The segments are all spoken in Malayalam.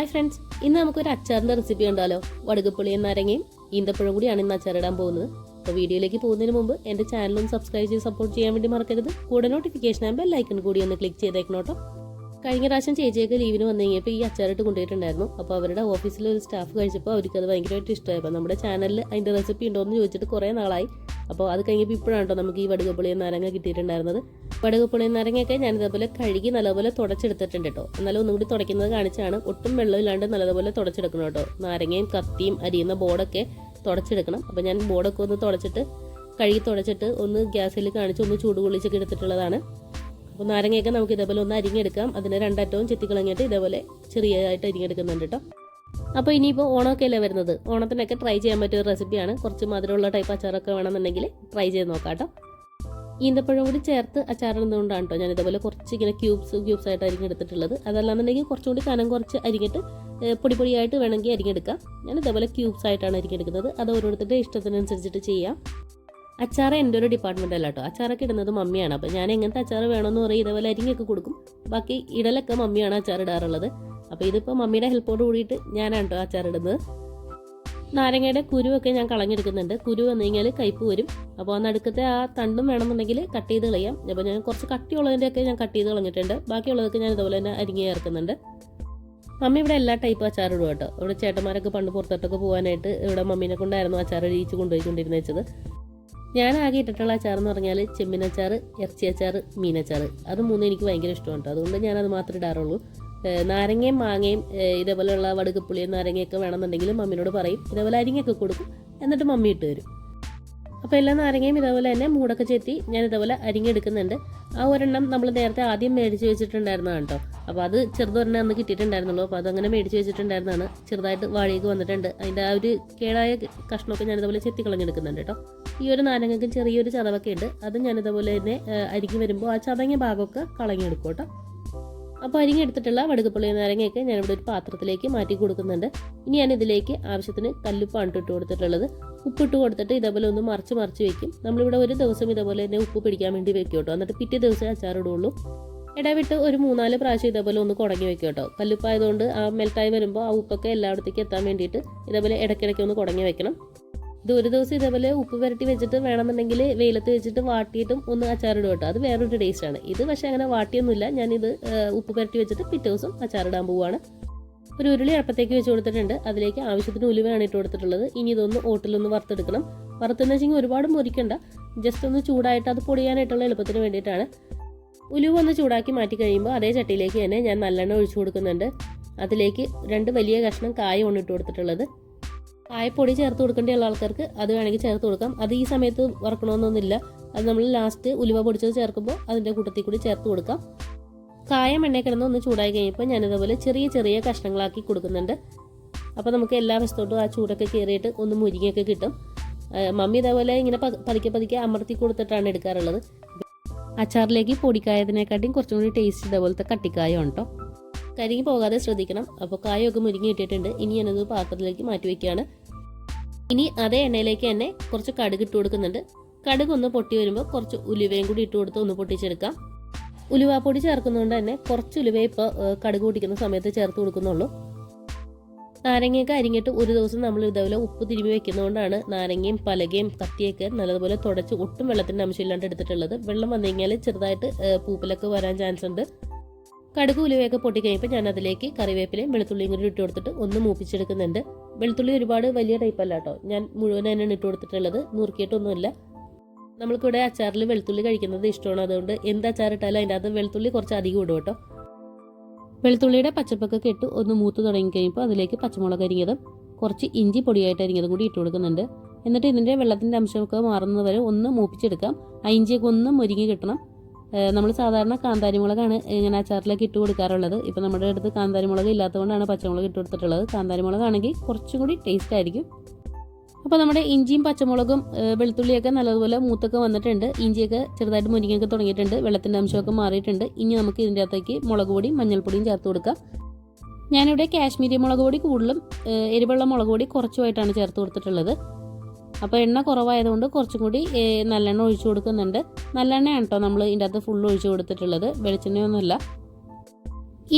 ഹായ് ഫ്രണ്ട്സ് ഇന്ന് നമുക്കൊരു അച്ചാറിന്റെ റെസിപ്പി ഉണ്ടല്ലോ വടുകപ്പുളിയും നാരങ്ങയും ഈന്തപ്പഴം കൂടിയാണ് ഇന്ന് അച്ചാറിടാൻ പോകുന്നത്. അപ്പോൾ വീഡിയോയിലേക്ക് പോകുന്നതിന് മുമ്പ് എന്റെ ചാനലും സബ്സ്ക്രൈബ് ചെയ്ത് സപ്പോർട്ട് ചെയ്യാൻ വേണ്ടി മറക്കരുത്. കൂടെ നോട്ടിഫിക്കേഷൻ ആകുമ്പോൾ ലൈക്കൺ കൂടി ഒന്ന് ക്ലിക്ക് ചെയ്തേക്കണം കേട്ടോ കഴിഞ്ഞ പ്രാവശ്യം ചേച്ചിയൊക്കെ ലീവിന് വന്നു കഴിഞ്ഞപ്പോൾ ഈ അച്ചാറിട്ട് കൊണ്ടുപോയിട്ടുണ്ടായിരുന്നു. അപ്പോൾ അവരുടെ ഓഫീസിലെ ഒരു സ്റ്റാഫ് കഴിച്ചപ്പോൾ അവർക്ക് അത് ഭയങ്കരമായിട്ട് ഇഷ്ടമായി. അപ്പോൾ നമ്മുടെ ചാനലിൽ അതിന്റെ റെസിപ്പി ഉണ്ടോ എന്ന് ചോദിച്ചിട്ട് കുറേ നാളായി. അപ്പോൾ അത് കഴിഞ്ഞപ്പോൾ ഇപ്പോഴാണ് നമുക്ക് ഈ വടുകപ്പുളിയും നാരങ്ങ കിട്ടിയിട്ടുണ്ടായിരുന്നത്. വടുകപ്പുളിയും നാരങ്ങയൊക്കെ ഞാൻ ഇതേപോലെ കഴുകി നല്ലപോലെ തുടച്ചെടുത്തിട്ടുണ്ട് കേട്ടോ. എന്നാലും ഒന്നും കൂടി തുടയ്ക്കുന്നത് കാണിച്ചാണ്. ഒട്ടും വെള്ളമില്ലാണ്ട് നല്ലതുപോലെ തുടച്ചെടുക്കണം കേട്ടോ. നാരങ്ങയും കത്തിയും അരിയുന്ന ബോർഡൊക്കെ തുടച്ചെടുക്കണം. അപ്പോൾ ഞാൻ ബോർഡൊക്കെ ഒന്ന് തുടച്ചിട്ട് കഴുകി തുടച്ചിട്ട് ഒന്ന് ഗ്യാസിൽ കാണിച്ച് ഒന്ന് ചൂട് കൊള്ളിച്ചൊക്കെ എടുത്തിട്ടുള്ളതാണ്. അപ്പോൾ നാരങ്ങയൊക്കെ നമുക്ക് ഇതേപോലെ ഒന്ന് അരിഞ്ഞെടുക്കാം. അതിന് രണ്ടറ്റവും ചെത്തിക്കളഞ്ഞിട്ട് ഇതേപോലെ ചെറിയതായിട്ട് അരിഞ്ഞെടുക്കുന്നുണ്ട് കേട്ടോ അപ്പോൾ ഇനിയിപ്പോൾ ഓണമൊക്കെ അല്ലേ വരുന്നത്? ഓണത്തിനൊക്കെ ട്രൈ ചെയ്യാൻ പറ്റിയ ഒരു റെസിപ്പിയാണ് കുറച്ച് മധുരമുള്ള ടൈപ്പ് അച്ചാറൊക്കെ വേണമെന്നുണ്ടെങ്കിൽ ട്രൈ ചെയ്ത് നോക്കാം കേട്ടോ ഈന്തപ്പഴം കൂടി ചേർത്ത് അച്ചാറിടുന്നതുകൊണ്ടാണ് കേട്ടോ ഞാൻ ഇതേപോലെ കുറച്ച് ഇങ്ങനെ ക്യൂബ്സ് ക്യൂബ്സ് ആയിട്ട് അരിഞ്ഞെടുത്തിട്ടുള്ളത്. അതല്ലാന്നുണ്ടെങ്കിൽ കുറച്ചും കൂടി കനം കുറച്ച് അരിഞ്ഞിട്ട് പൊടി പൊടിയായിട്ട് വേണമെങ്കിൽ അരിഞ്ഞെടുക്കാം. ഞാൻ ഇതേപോലെ ക്യൂബ്സ് ആയിട്ടാണ് അരിഞ്ഞെടുക്കുന്നത്. അത് ഓരോരുത്തരുടെ ഇഷ്ടത്തിനനുസരിച്ചിട്ട് ചെയ്യാം. അച്ചാറ് എന്റെ ഒരു ഡിപ്പാർട്ട്മെന്റ് അല്ല കേട്ടോ അച്ചാറൊക്കെ ഇടുന്നത് മമ്മിയാണ്. അപ്പോൾ ഞാൻ എങ്ങനത്തെ അച്ചാറ് വേണമെന്ന് പറയും. ഇതേപോലെ അരിഞ്ഞൊക്കെ കൊടുക്കും. ബാക്കി ഇടലൊക്കെ മമ്മിയാണ് അച്ചാർ ഇടാറുള്ളത്. അപ്പോൾ ഇതിപ്പോൾ മമ്മിയുടെ ഹെൽപ്പോട് കൂടിയിട്ട് ഞാനാണ് കേട്ടോ അച്ചാർ ഇടുന്നത്. നാരങ്ങയുടെ കുരുവൊക്കെ ഞാൻ കളഞ്ഞെടുക്കുന്നുണ്ട്. കുരു വന്നു കഴിഞ്ഞാൽ കയ്പ് വരും. അപ്പോൾ ആ നടുക്കത്തെ ആ തണ്ടും വേണമെന്നുണ്ടെങ്കിൽ കട്ട് ചെയ്ത് കളയാം. അപ്പോൾ ഞാൻ കുറച്ച് കട്ടിയുള്ളതിന്റെയൊക്കെ ഞാൻ കട്ട് ചെയ്ത് കളഞ്ഞിട്ടുണ്ട്. ബാക്കിയുള്ളതൊക്കെ ഞാൻ ഇതുപോലെ തന്നെ അരിഞ്ഞ് ചേർക്കുന്നുണ്ട്. മമ്മി ഇവിടെ എല്ലാ ടൈപ്പ് അച്ചാർ ഇടും കേട്ടോ ഇവിടെ ചേട്ടന്മാരൊക്കെ പണ്ട് പുറത്തോട്ടൊക്കെ പോകാനായിട്ട് ഇവിടെ മമ്മീനെ കൊണ്ടായിരുന്നു അച്ചാർ ഇടിച്ച് കൊണ്ടുപോയിക്കൊണ്ടിരുന്നത് ഞാൻ ആകെ ഇട്ടിട്ടുള്ള അച്ചാർ എന്ന് പറഞ്ഞാൽ ചെമ്മിനച്ചാർ അച്ചാർ ഇറച്ചി അച്ചാർ മീനച്ചാർ അത് മൂന്നും എനിക്ക് ഭയങ്കര ഇഷ്ടമാണ് കേട്ടോ. അതുകൊണ്ട് ഞാനത് മാത്രമേ ഇടാറുള്ളൂ. നാരങ്ങയും മാങ്ങയും ഇതേപോലെയുള്ള വടുകപ്പുളിയും നാരങ്ങയൊക്കെ വേണമെന്നുണ്ടെങ്കിൽ മമ്മിനോട് പറയും. ഇതേപോലെ അരിങ്ങയൊക്കെ കൊടുക്കും. എന്നിട്ട് മമ്മി ഇട്ട് തരും. അപ്പോൾ എല്ലാ നാരങ്ങയും ഇതേപോലെ തന്നെ മൂടൊക്കെ ചെത്തി ഞാൻ ഇതേപോലെ അരിഞ്ഞെടുക്കുന്നുണ്ട്. ആ ഒരെണ്ണം നമ്മൾ നേരത്തെ ആദ്യം മേടിച്ച് വെച്ചിട്ടുണ്ടായിരുന്നതാണ് കേട്ടോ. അപ്പോൾ അത് ചെറുതൊരെണ്ണം അന്ന് കിട്ടിയിട്ടുണ്ടായിരുന്നുള്ളൂ. അപ്പോൾ അതങ്ങനെ മേടിച്ച് വെച്ചിട്ടുണ്ടായിരുന്നതാണ്. ചെറുതായിട്ട് വാഴയൊക്കെ വന്നിട്ടുണ്ട്. അതിന്റെ ആ ഒരു കേടായ കഷ്ണമൊക്കെ ഞാൻ ഇതേപോലെ ചെത്തി കളഞ്ഞെടുക്കുന്നുണ്ട് കേട്ടോ. ഈ ഒരു നാരങ്ങയ്ക്ക് ചെറിയൊരു ചതവൊക്കെ ഉണ്ട്. അത് ഞാൻ ഇതുപോലെ തന്നെ അരിങ്ങി വരുമ്പോൾ ആ ചതങ്ങിയ ഭാഗമൊക്കെ കളഞ്ഞെടുക്കും കേട്ടോ. അപ്പോൾ അരിഞ്ഞെടുത്തിട്ടുള്ള വടുകപ്പുള്ളി നാരങ്ങയൊക്കെ ഞാനിവിടെ ഒരു പാത്രത്തിലേക്ക് മാറ്റി കൊടുക്കുന്നുണ്ട്. ഇനി ഞാൻ ഇതിലേക്ക് ആവശ്യത്തിന് കല്ലുപ്പാണ് ഇട്ട് കൊടുത്തിട്ടുള്ളത്. ഉപ്പിട്ട് കൊടുത്തിട്ട് ഇതേപോലെ ഒന്ന് മറിച്ച് മറിച്ച് വെക്കും. നമ്മളിവിടെ ഒരു ദിവസം ഇതേപോലെ തന്നെ ഉപ്പ് പിടിക്കാൻ വേണ്ടി വെക്കും കേട്ടോ. എന്നിട്ട് പിറ്റേ ദിവസം അച്ചാറിടുള്ളൂ. ഇടവിട്ട് ഒരു മൂന്നാൽ പ്രാവശ്യം ഇതേപോലെ ഒന്ന് കുടങ്ങി വെക്കും കേട്ടോ. കല്ലുപ്പായതുകൊണ്ട് ആ മെൽട്ടായി വരുമ്പോൾ ആ ഉപ്പൊക്കെ എല്ലായിടത്തേക്ക് എത്താൻ വേണ്ടിയിട്ട് ഇതേപോലെ ഇടയ്ക്കിടയ്ക്ക് ഒന്ന് കുടങ്ങി വെക്കണം. ഇത് ഒരു ദിവസം ഇതേപോലെ ഉപ്പ് പുരട്ടി വെച്ചിട്ട് വേണമെന്നുണ്ടെങ്കിൽ വെയിലത്ത് വെച്ചിട്ട് വാട്ടിയിട്ടും ഒന്ന് അച്ചാറിടും കേട്ടോ. അത് വേറൊരു ടേസ്റ്റ് ആണ്. ഇത് പക്ഷേ അങ്ങനെ വാട്ടിയൊന്നുമില്ല. ഞാനിത് ഉപ്പ് പുരട്ടി വെച്ചിട്ട് പിറ്റേ ദിവസം അച്ചാറിടാൻ പോവുകയാണ്. ഒരു ഉരുളി അപ്പത്തേക്ക് വെച്ച് കൊടുത്തിട്ടുണ്ട്. അതിലേക്ക് ആവശ്യത്തിന് ഉലുവയാണ് ഇട്ട് കൊടുത്തിട്ടുള്ളത്. ഇനി ഇതൊന്ന് ഓട്ടിലൊന്ന് വറുത്തെടുക്കണം. വറുത്തെന്ന് വെച്ചെങ്കിൽ ഒരുപാട് മുറിക്കണ്ട. ജസ്റ്റ് ഒന്ന് ചൂടായിട്ട് അത് പൊടിയാനായിട്ടുള്ള എളുപ്പത്തിന് വേണ്ടിയിട്ടാണ്. ഉലുവ ഒന്ന് ചൂടാക്കി മാറ്റി കഴിയുമ്പോൾ അതേ ചട്ടിയിലേക്ക് തന്നെ ഞാൻ നല്ലെണ്ണ ഒഴിച്ചു കൊടുക്കുന്നുണ്ട്. അതിലേക്ക് രണ്ട് വലിയ കഷ്ണം കായമാണ് ഇട്ട് കൊടുത്തിട്ടുള്ളത്. കായപ്പൊടി ചേർത്ത് കൊടുക്കേണ്ടിയുള്ള ആൾക്കാർക്ക് അത് വേണമെങ്കിൽ ചേർത്ത് കൊടുക്കാം. അത് ഈ സമയത്ത് വറക്കണമെന്നൊന്നുമില്ല. അത് നമ്മൾ ലാസ്റ്റ് ഉലുവ പൊടിച്ചത് ചേർക്കുമ്പോൾ അതിന്റെ കൂട്ടത്തിൽ കൂടി ചേർത്ത് കൊടുക്കാം. കായം എണ്ണ കിടന്ന് ഒന്ന് ചൂടായി കഴിയുമ്പോൾ ഞാനിതേപോലെ ചെറിയ ചെറിയ കഷ്ണങ്ങളാക്കി കൊടുക്കുന്നുണ്ട്. അപ്പോൾ നമുക്ക് എല്ലാ വശത്തോട്ടും ആ ചൂടൊക്കെ കയറിയിട്ട് ഒന്ന് മുരിങ്ങയൊക്കെ കിട്ടും. മമ്മി ഇതേപോലെ ഇങ്ങനെ പതുക്കെ പതുക്കെ അമർത്തി കൊടുത്തിട്ടാണ് എടുക്കാറുള്ളത്. അച്ചാറിലേക്ക് പൊടിക്കായതിനെക്കാട്ടിയും കുറച്ചും കൂടി ടേസ്റ്റ് ഇതേപോലത്തെ കട്ടിക്കായ ഉണ്ടോ? കരിങ്ങി പോകാതെ ശ്രദ്ധിക്കണം. അപ്പോൾ കായൊക്കെ മുരിങ്ങി ഇട്ടിട്ടുണ്ട്. ഇനി ഞാനത് പാത്രത്തിലേക്ക് മാറ്റി വയ്ക്കുകയാണ്. ഇനി അതേ എണ്ണയിലേക്ക് തന്നെ കുറച്ച് കടുക് ഇട്ട് കൊടുക്കുന്നുണ്ട്. കടുക് ഒന്ന് പൊട്ടി വരുമ്പോൾ കുറച്ച് ഉലുവയും കൂടി ഇട്ട് കൊടുത്ത് ഒന്ന് പൊട്ടിച്ചെടുക്കാം. ഉലുവാപ്പൊടി ചേർക്കുന്നതുകൊണ്ട് തന്നെ കുറച്ച് ഉലുവ ഇപ്പോൾ കടുക് പൊട്ടിക്കുന്ന സമയത്ത് ചേർത്ത് കൊടുക്കുന്നുള്ളൂ. നാരങ്ങയൊക്കെ അരിഞ്ഞിട്ട് ഒരു ദിവസം നമ്മൾ ഇതേപോലെ ഉപ്പ് തിരുമ്പി വെക്കുന്നതുകൊണ്ടാണ് നാരങ്ങയും പലകയും കത്തിയൊക്കെ നല്ലതുപോലെ തുടച്ച് ഒട്ടും വെള്ളത്തിന്റെ അംശമില്ലാണ്ട് എടുത്തിട്ടുള്ളത്. വെള്ളം വന്നു കഴിഞ്ഞാൽ ചെറുതായിട്ട് പൂപ്പലൊക്കെ വരാൻ ചാൻസ് ഉണ്ട് കടുക് ഉലുവയൊക്കെ പൊട്ടിക്കഴിയുമ്പോൾ ഞാൻ അതിലേക്ക് കറിവേപ്പിലയും വെളുത്തുള്ളിയും കൂടി ഇട്ട് കൊടുത്തിട്ട് ഒന്ന് മൂപ്പിച്ചെടുക്കുന്നുണ്ട്. വെളുത്തുള്ളി ഒരുപാട് വലിയ ടൈപ്പ് അല്ല കേട്ടോ ഞാൻ മുഴുവൻ തന്നെയാണ് ഇട്ട് കൊടുത്തിട്ടുള്ളത്. നുറുക്കിയിട്ടൊന്നുമില്ല. നമ്മൾക്കിവിടെ അച്ചാറിൽ വെളുത്തുള്ളി കഴിക്കുന്നത് ഇഷ്ടമാണ്. അതുകൊണ്ട് എന്ത് അച്ചാർ ഇട്ടാലും അതിന്റെ അകത്ത് വെളുത്തുള്ളി കുറച്ച് അധികം ഇടും കേട്ടോ വെളുത്തുള്ളിയുടെ പച്ചപ്പൊക്കെ ഇട്ട് ഒന്ന് മൂത്ത് തുടങ്ങി കഴിയുമ്പോൾ അതിലേക്ക് പച്ചമുളക് അരിഞ്ഞതും കുറച്ച് ഇഞ്ചി പൊടിയായിട്ട് അരിഞ്ഞതും കൂടി ഇട്ട് കൊടുക്കുന്നുണ്ട്. എന്നിട്ട് ഇതിന്റെ വെള്ളത്തിന്റെ അംശമൊക്കെ മാറുന്നത് വരെ ഒന്ന് മൂപ്പിച്ചെടുക്കാം. ആ ഇഞ്ചിയൊക്കെ ഒന്ന് മുരിങ്ങി കിട്ടണം. നമ്മൾ സാധാരണ കാന്താരിമുളകാണ് ഇങ്ങനെ അച്ചാറിലേക്ക് ഇട്ട് കൊടുക്കാറുള്ളത്. ഇപ്പം നമ്മുടെ അടുത്ത് കാന്താരിമുളക് ഇല്ലാത്തതുകൊണ്ടാണ് പച്ചമുളക് ഇട്ട് കൊടുത്തിട്ടുള്ളത്. കാന്താരി മുളകാണെങ്കിൽ കുറച്ചും കൂടി ടേസ്റ്റ് ആയിരിക്കും. അപ്പോൾ നമ്മുടെ ഇഞ്ചിയും പച്ചമുളകും വെളുത്തുള്ളിയൊക്കെ നല്ലതുപോലെ മൂത്തൊക്കെ വന്നിട്ടുണ്ട്. ഇഞ്ചിയൊക്കെ ചെറുതായിട്ട് മുരിങ്ങൊക്കെ തുടങ്ങിയിട്ടുണ്ട്. വെള്ളത്തിന്റെ അംശമൊക്കെ മാറിയിട്ടുണ്ട്. ഇനി നമുക്ക് ഇതിന്റെ അകത്തേക്ക് മുളക് പൊടിയും മഞ്ഞൾപ്പൊടിയും ചേർത്ത് കൊടുക്കാം. ഞാനിവിടെ കാശ്മീരി മുളക് പൊടി കൂടുതലും എരിവുള്ള മുളക് പൊടി കുറച്ചുമായിട്ടാണ് ചേർത്ത് കൊടുത്തിട്ടുള്ളത്. അപ്പോൾ എണ്ണ കുറവായതുകൊണ്ട് കുറച്ചും കൂടി നല്ലെണ്ണ ഒഴിച്ചു കൊടുക്കുന്നുണ്ട്. നല്ലെണ്ണയാണ് കേട്ടോ നമ്മൾ ഇതിന്റെ അകത്ത് ഫുള്ള് ഒഴിച്ചു കൊടുത്തിട്ടുള്ളത്. വെളിച്ചെണ്ണയൊന്നുമല്ല.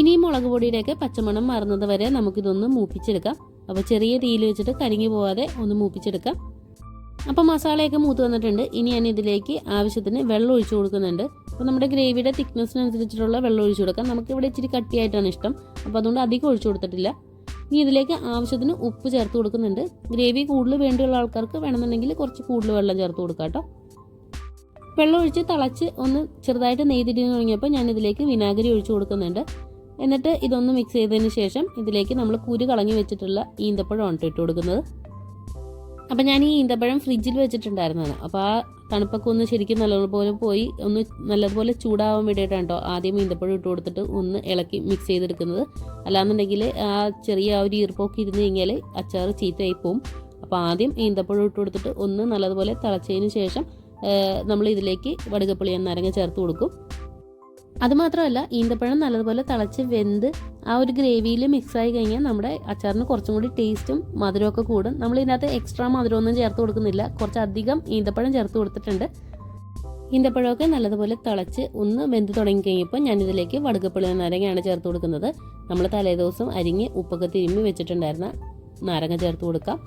ഇനി മുളക് പൊടിയുടെയൊക്കെ പച്ചമണം മാറുന്നത് വരെ നമുക്കിതൊന്ന് മൂപ്പിച്ചെടുക്കാം. അപ്പോൾ ചെറിയ തീയിൽ വെച്ചിട്ട് കരിഞ്ഞു പോവാതെ ഒന്ന് മൂപ്പിച്ചെടുക്കാം. അപ്പോൾ മസാലയൊക്കെ മൂത്ത് വന്നിട്ടുണ്ട്. ഇനി ഞാൻ ഇതിലേക്ക് ആവശ്യത്തിന് വെള്ളം ഒഴിച്ചു കൊടുക്കുന്നുണ്ട്. അപ്പോൾ നമ്മുടെ ഗ്രേവിയുടെ തിക്നെസ്സിനനുസരിച്ചിട്ടുള്ള വെള്ളം ഒഴിച്ചു കൊടുക്കാം. നമുക്കിവിടെ ഇച്ചിരി കട്ടിയായിട്ടാണ് ഇഷ്ടം. അപ്പോൾ അതുകൊണ്ട് അധികം ഒഴിച്ചു കൊടുത്തിട്ടില്ല. ഇനി ഇതിലേക്ക് ആവശ്യത്തിന് ഉപ്പ് ചേർത്ത് കൊടുക്കുന്നുണ്ട്. ഗ്രേവി കൂടുതൽ വേണ്ടിയുള്ള ആൾക്കാർക്ക് വേണമെന്നുണ്ടെങ്കിൽ കുറച്ച് കൂടുതൽ വെള്ളം ചേർത്ത് കൊടുക്കാം കേട്ടോ. വെള്ളം ഒഴിച്ച് തിളച്ച് ഒന്ന് ചെറുതായിട്ട് നെയ്തിരിഞ്ഞ് തുടങ്ങിയപ്പോൾ ഞാൻ ഇതിലേക്ക് വിനാഗിരി ഒഴിച്ച് കൊടുക്കുന്നുണ്ട്. എന്നിട്ട് ഇതൊന്ന് മിക്സ് ചെയ്തതിന് ശേഷം ഇതിലേക്ക് നമ്മൾ കുരു കളഞ്ഞു വെച്ചിട്ടുള്ള ഈന്തപ്പഴമാണ് ഇട്ട് കൊടുക്കുന്നത്. അപ്പം ഞാൻ ഈ ഈന്തപ്പഴം ഫ്രിഡ്ജിൽ വെച്ചിട്ടുണ്ടായിരുന്നതാണ് അപ്പോൾ ആ തണുപ്പൊക്കെ ഒന്ന് ശരിക്കും നല്ലതുപോലെ പോയി ഒന്ന് നല്ലതുപോലെ ചൂടാവാൻ വേണ്ടിയിട്ടാണ് കേട്ടോ ആദ്യം ഈന്തപ്പഴം ഇട്ട് കൊടുത്തിട്ട് ഒന്ന് ഇളക്കി മിക്സ് ചെയ്തെടുക്കുന്നത്. അല്ലാന്നുണ്ടെങ്കിൽ ആ ചെറിയ ആ ഒരു ഈർപ്പൊക്കെ ഇരുന്ന് കഴിഞ്ഞാൽ അച്ചാർ ചീത്തയായി പോവും. അപ്പോൾ ആദ്യം ഈന്തപ്പഴം ഇട്ട് കൊടുത്തിട്ട് ഒന്ന് നല്ലതുപോലെ തിളച്ചതിന് ശേഷം നമ്മൾ ഇതിലേക്ക് വടുകപ്പുളി നാരങ്ങ ചേർത്ത് കൊടുക്കും. അതുമാത്രമല്ല ഈന്തപ്പഴം നല്ലതുപോലെ തിളച്ച് വെന്ത് ആ ഒരു ഗ്രേവിയിൽ ആയി കഴിഞ്ഞാൽ നമ്മുടെ അച്ചാറിന് കുറച്ചും കൂടി ടേസ്റ്റും മധുരമൊക്കെ കൂടും. നമ്മൾ ഇതിനകത്ത് എക്സ്ട്രാ മധുരമൊന്നും ചേർത്ത് കൊടുക്കുന്നില്ല. കുറച്ചധികം ഈന്തപ്പഴം ചേർത്ത് കൊടുത്തിട്ടുണ്ട്. ഈന്തപ്പഴമൊക്കെ നല്ലതുപോലെ തിളച്ച് ഒന്ന് വെന്ത് തുടങ്ങി കഴിഞ്ഞപ്പോൾ ഞാനിതിലേക്ക് വടുകപ്പുളി നാരങ്ങയാണ് ചേർത്ത് കൊടുക്കുന്നത്. നമ്മൾ തലേദിവസം അരിഞ്ഞ് ഉപ്പൊക്കെ തിരുമ്മി വെച്ചിട്ടുണ്ടായിരുന്ന നാരങ്ങ ചേർത്ത് കൊടുക്കാം.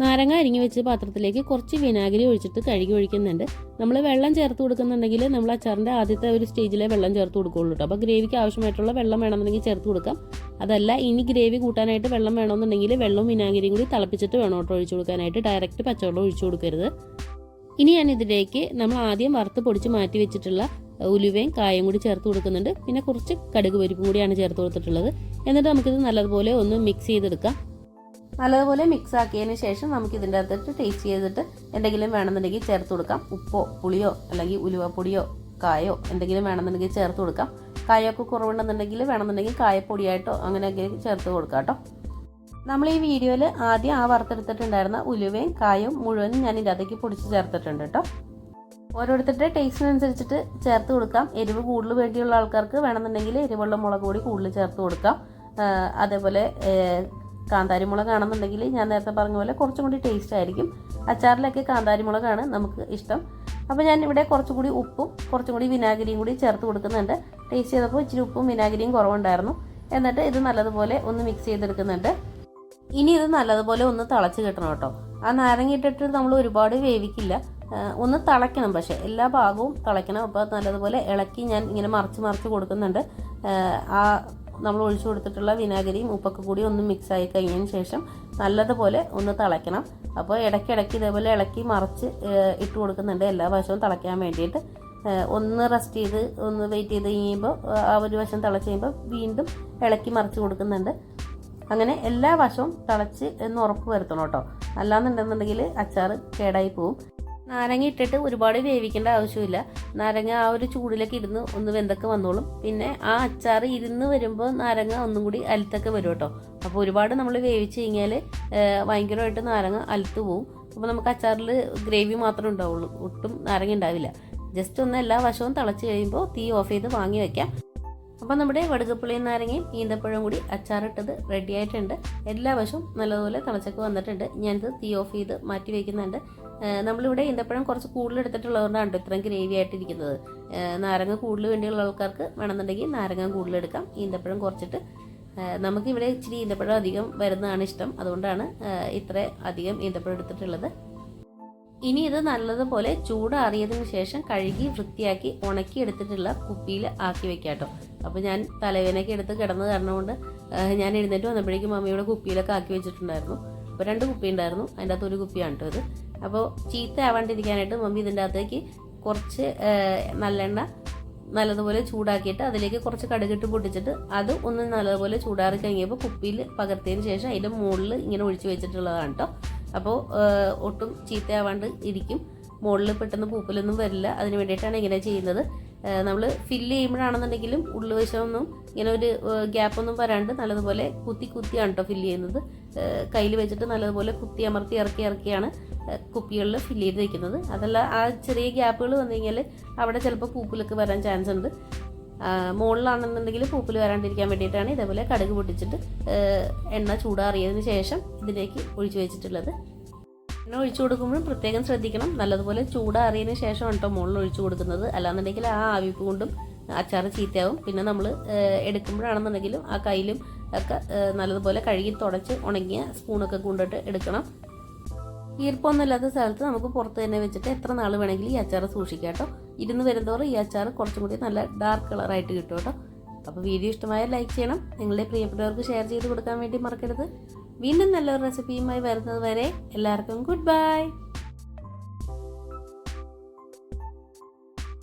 നാരങ്ങ അരിഞ്ഞു വെച്ച് പാത്രത്തിലേക്ക് കുറച്ച് വിനാഗിരി ഒഴിച്ചിട്ട് കഴുകി ഒഴിക്കുന്നുണ്ട്. നമ്മൾ വെള്ളം ചേർത്ത് കൊടുക്കുന്നുണ്ടെങ്കിൽ നമ്മൾ അച്ചാറിന്റെ ആദ്യത്തെ ഒരു സ്റ്റേജിലെ വെള്ളം ചേർത്ത് കൊടുക്കുകയുള്ളൂ കേട്ടോ അപ്പോൾ ഗ്രേവിക്ക് ആവശ്യമായിട്ടുള്ള വെള്ളം വേണമെന്നുണ്ടെങ്കിൽ ചേർത്ത് കൊടുക്കാം. അതല്ല ഇനി ഗ്രേവി കൂട്ടാനായിട്ട് വെള്ളം വേണമെന്നുണ്ടെങ്കിൽ വെള്ളവും വിനാഗിരിയും കൂടി തിളപ്പിച്ചിട്ട് വേണം കേട്ടോ ഒഴിച്ചു കൊടുക്കാനായിട്ട്. ഡയറക്റ്റ് പച്ചവെള്ളം ഒഴിച്ചു കൊടുക്കരുത്. ഇനി ഞാൻ ഇതിലേക്ക് നമ്മൾ ആദ്യം വറുത്ത് പൊടിച്ച് മാറ്റി വെച്ചിട്ടുള്ള ഉലുവയും കായും കൂടി ചേർത്ത് കൊടുക്കുന്നുണ്ട്. പിന്നെ കുറച്ച് കടുക് പരിപ്പും കൂടിയാണ് ചേർത്ത് കൊടുത്തിട്ടുള്ളത്. എന്നിട്ട് നമുക്കിത് നല്ലതുപോലെ ഒന്ന് മിക്സ് ചെയ്തെടുക്കാം. നല്ലതുപോലെ മിക്സ് ആക്കിയതിന് ശേഷം നമുക്ക് ഇതിന്റെ അകത്തിട്ട് ടേസ്റ്റ് ചെയ്തിട്ട് എന്തെങ്കിലും വേണമെന്നുണ്ടെങ്കിൽ ചേർത്ത് കൊടുക്കാം. ഉപ്പോ പുളിയോ അല്ലെങ്കിൽ ഉലുവപ്പൊടിയോ കായോ എന്തെങ്കിലും വേണമെന്നുണ്ടെങ്കിൽ ചേർത്ത് കൊടുക്കാം. കായൊക്കെ കുറവുണ്ടെന്നുണ്ടെങ്കിൽ വേണമെന്നുണ്ടെങ്കിൽ കായപ്പൊടിയായിട്ടോ അങ്ങനെയൊക്കെ ചേർത്ത് കൊടുക്കാം കേട്ടോ. നമ്മൾ ഈ വീഡിയോയിൽ ആദ്യം ആ വറുത്തെടുത്തിട്ടുണ്ടായിരുന്ന ഉലുവയും കായും മുഴുവനും ഞാൻ ഇതിന്റെ അതേക്ക് പൊടിച്ച് ചേർത്തിട്ടുണ്ട് കേട്ടോ. ഓരോരുത്തരുടെ ടേസ്റ്റിനനുസരിച്ചിട്ട് ചേർത്ത് കൊടുക്കാം. എരിവ് കൂടുതൽ വേണ്ടിയുള്ള ആൾക്കാർക്ക് വേണമെന്നുണ്ടെങ്കിൽ എരിവുള്ള മുളക് കൂടി കൂടുതൽ ചേർത്ത് കൊടുക്കാം. അതേപോലെ കാന്താരി മുളകാണെന്നുണ്ടെങ്കിൽ ഞാൻ നേരത്തെ പറഞ്ഞ പോലെ കുറച്ചും കൂടി ടേസ്റ്റ് ആയിരിക്കും. അച്ചാറിലൊക്കെ കാന്താരിമുളകാണ് നമുക്ക് ഇഷ്ടം. അപ്പോൾ ഞാൻ ഇവിടെ കുറച്ചും കൂടി ഉപ്പും കുറച്ചും കൂടി വിനാഗിരിയും കൂടി ചേർത്ത് കൊടുക്കുന്നുണ്ട്. ടേസ്റ്റ് ചെയ്തപ്പോൾ ഇച്ചിരി ഉപ്പും വിനാഗിരിയും കുറവുണ്ടായിരുന്നു. എന്നിട്ട് ഇത് നല്ലതുപോലെ ഒന്ന് മിക്സ് ചെയ്തെടുക്കുന്നുണ്ട്. ഇനി ഇത് നല്ലതുപോലെ ഒന്ന് തിളച്ച് കിട്ടണം കേട്ടോ. ആ നാരങ്ങ ഇട്ടിട്ട് നമ്മൾ ഒരുപാട് വേവിക്കില്ല. ഒന്ന് തിളയ്ക്കണം പക്ഷേ എല്ലാ ഭാഗവും തിളയ്ക്കണം. അപ്പോൾ നല്ലതുപോലെ ഇളക്കി ഞാൻ ഇങ്ങനെ മറിച്ച് മറിച്ച് കൊടുക്കുന്നുണ്ട്. ആ നമ്മൾ ഒഴിച്ചു കൊടുത്തിട്ടുള്ള വിനാഗിരിയും ഉപ്പൊക്കെ കൂടി ഒന്ന് മിക്സ് ആയി കഴിഞ്ഞതിന് ശേഷം നല്ലതുപോലെ ഒന്ന് തിളയ്ക്കണം. അപ്പോൾ ഇടയ്ക്കിടയ്ക്ക് ഇതേപോലെ ഇളക്കി മറിച്ച് ഇട്ട് കൊടുക്കുന്നുണ്ട്. എല്ലാ വശവും തിളയ്ക്കാൻ വേണ്ടിയിട്ട്. ഒന്ന് റെസ്റ്റ് ചെയ്ത് ഒന്ന് വെയിറ്റ് ചെയ്ത് കഴിയുമ്പോൾ ആ ഒരു വശം തിളച്ച് കഴിയുമ്പോൾ വീണ്ടും ഇളക്കി മറിച്ച് കൊടുക്കുന്നുണ്ട്. അങ്ങനെ എല്ലാ വശവും തിളച്ച് എന്ന് ഉറപ്പ് വരുത്തണം കേട്ടോ. അല്ലാന്നുണ്ടെന്നുണ്ടെങ്കിൽ അച്ചാർ കേടായി പോവും. നാരങ്ങ ഇട്ടിട്ട് ഒരുപാട് വേവിക്കേണ്ട ആവശ്യമില്ല. നാരങ്ങ ആ ഒരു ചൂടിലൊക്കെ ഇരുന്ന് ഒന്ന് വെന്തൊക്കെ വന്നോളും. പിന്നെ ആ അച്ചാർ ഇരുന്ന് വരുമ്പോൾ നാരങ്ങ ഒന്നും കൂടി അലുത്തൊക്കെ വരും കേട്ടോ. അപ്പോൾ ഒരുപാട് നമ്മൾ വേവിച്ച് കഴിഞ്ഞാൽ ഭയങ്കരമായിട്ട് നാരങ്ങ അലുത്ത് പോവും. അപ്പോൾ നമുക്ക് അച്ചാറിൽ ഗ്രേവി മാത്രമേ ഉണ്ടാവുള്ളൂ. ഒട്ടും നാരങ്ങ ഉണ്ടാവില്ല. ജസ്റ്റ് ഒന്ന് എല്ലാ വശവും തിളച്ച് കഴിയുമ്പോൾ തീ ഓഫ് ചെയ്ത് വാങ്ങി വയ്ക്കാം അപ്പോൾ നമ്മുടെ വടുകപ്പുളിയും നാരങ്ങയും ഈന്തപ്പഴം കൂടി അച്ചാറിട്ടത് റെഡി ആയിട്ടുണ്ട്. എല്ലാ വശവും നല്ലതുപോലെ തിളച്ചൊക്കെ വന്നിട്ടുണ്ട്. ഞാനിത് തീ ഓഫ് ചെയ്ത് മാറ്റി വയ്ക്കുന്നുണ്ട് നമ്മളിവിടെ ഈന്തപ്പഴം കുറച്ച് കൂടുതൽ എടുത്തിട്ടുള്ളതുകൊണ്ടാണ് ഇത്രയും ഗ്രേവി ആയിട്ടിരിക്കുന്നത്. നാരങ്ങ കൂടുതൽ വേണ്ടിയുള്ള ആൾക്കാർക്ക് വേണമെന്നുണ്ടെങ്കിൽ നാരങ്ങ കൂടുതൽ എടുക്കാം. ഈന്തപ്പഴം കുറച്ചിട്ട് നമുക്കിവിടെ ഇച്ചിരി ഈന്തപ്പഴം അധികം വരുന്നതാണ് ഇഷ്ടം. അതുകൊണ്ടാണ് ഇത്ര അധികം ഈന്തപ്പഴം എടുത്തിട്ടുള്ളത്. ഇനി ഇത് നല്ലതുപോലെ ചൂടാറിയതിന് ശേഷം കഴുകി വൃത്തിയാക്കി ഉണക്കി എടുത്തിട്ടുള്ള കുപ്പിയിൽ ആക്കി വെക്കാം കേട്ടോ. അപ്പോൾ ഞാൻ തലവേനൊക്കെ എടുത്ത് കിടന്ന് കാരണം കൊണ്ട് ഞാൻ എഴുന്നേറ്റ് വന്നപ്പോഴേക്കും മമ്മിയുടെ കുപ്പിയിലൊക്കെ ആക്കി വെച്ചിട്ടുണ്ടായിരുന്നു. അപ്പോൾ രണ്ട് കുപ്പി ഉണ്ടായിരുന്നു അതിന്റെ അകത്ത് ഒരു കുപ്പിയാണ് കേട്ടോ ഇത്. അപ്പോൾ ചീത്ത ആവാണ്ടിരിക്കാനായിട്ട് മമ്മി ഇതിന്റെ അകത്തേക്ക് കുറച്ച് നല്ലെണ്ണ നല്ലതുപോലെ ചൂടാക്കിയിട്ട് അതിലേക്ക് കുറച്ച് കടുകിട്ട് പൊട്ടിച്ചിട്ട് അത് ഒന്ന് നല്ലതുപോലെ ചൂടാറി കഴിഞ്ഞപ്പോൾ കുപ്പിയിൽ പകർത്തിയതിന് ശേഷം അതിന്റെ മുകളിൽ ഇങ്ങനെ ഒഴിച്ച് വെച്ചിട്ടുള്ളതാണ് കേട്ടോ അപ്പോൾ ഒട്ടും ചീത്തയാവാണ്ട് ഇരിക്കും. മുകളിൽ പെട്ടെന്ന് പൂപ്പലൊന്നും വരില്ല. അതിന് വേണ്ടിയിട്ടാണ് ഇങ്ങനെ ചെയ്യുന്നത്. നമ്മൾ ഫില്ല് ചെയ്യുമ്പോഴാണെന്നുണ്ടെങ്കിലും ഉള്ളുവശമൊന്നും ഇങ്ങനെ ഒരു ഗ്യാപ്പൊന്നും വരാണ്ട് നല്ലതുപോലെ കുത്തി കുത്തിയാണ് കേട്ടോ ഫില്ല് ചെയ്യുന്നത്. കയ്യിൽ വെച്ചിട്ട് നല്ലതുപോലെ കുത്തി അമർത്തി ഇറക്കി ഇറക്കിയാണ് കുപ്പികളിൽ ഫില്ല് ചെയ്ത് വെക്കുന്നത്. അതല്ല ആ ചെറിയ ഗ്യാപ്പുകൾ വന്നു കഴിഞ്ഞാൽ അവിടെ ചിലപ്പോൾ പൂപ്പിലൊക്കെ വരാൻ ചാൻസ് ഉണ്ട്. മുകളിലാണെന്നുണ്ടെങ്കിൽ പൂപ്പിൽ വരാണ്ടിരിക്കാൻ വേണ്ടിയിട്ടാണ് ഇതേപോലെ കടുക് പൊട്ടിച്ചിട്ട് എണ്ണ ചൂടാറിയതിന് ശേഷം ഇതിലേക്ക് ഒഴിച്ചു വെച്ചിട്ടുള്ളത്. എണ്ണ ഒഴിച്ചു കൊടുക്കുമ്പോഴും പ്രത്യേകം ശ്രദ്ധിക്കണം. നല്ലതുപോലെ ചൂടാറിയതിന് ശേഷം കേട്ടോ മുകളിൽ ഒഴിച്ചു കൊടുക്കുന്നത്. അല്ലാന്നുണ്ടെങ്കിൽ ആ ആവിപ്പ് കൊണ്ടും അച്ചാർ ചീത്തയാവും. പിന്നെ നമ്മൾ എടുക്കുമ്പോഴാണെന്നുണ്ടെങ്കിലും ആ കയ്യിലും ഒക്കെ നല്ലതുപോലെ കഴുകി തുടച്ച് ഉണങ്ങിയ സ്പൂണൊക്കെ കൊണ്ടിട്ട് എടുക്കണം. ഈർപ്പമൊന്നുമില്ലാത്ത സ്ഥലത്ത് നമുക്ക് പുറത്ത് തന്നെ വെച്ചിട്ട് എത്ര നാൾ വേണമെങ്കിലും ഈ അച്ചാർ സൂക്ഷിക്കാം കേട്ടോ. ഇരുന്ന് വരുന്നതോറും ഈ അച്ചാർ കുറച്ചും കൂടി നല്ല ഡാർക്ക് കളറായിട്ട് കിട്ടും കേട്ടോ. അപ്പോൾ വീഡിയോ ഇഷ്ടമായ ലൈക്ക് ചെയ്യണം. നിങ്ങളുടെ പ്രിയപ്പെട്ടവർക്ക് ഷെയർ ചെയ്ത് കൊടുക്കാൻ വേണ്ടി മറക്കരുത്. വീണ്ടും നല്ലൊരു റെസിപ്പിയുമായി വരുന്നത് വരെ എല്ലാവർക്കും ഗുഡ് ബൈ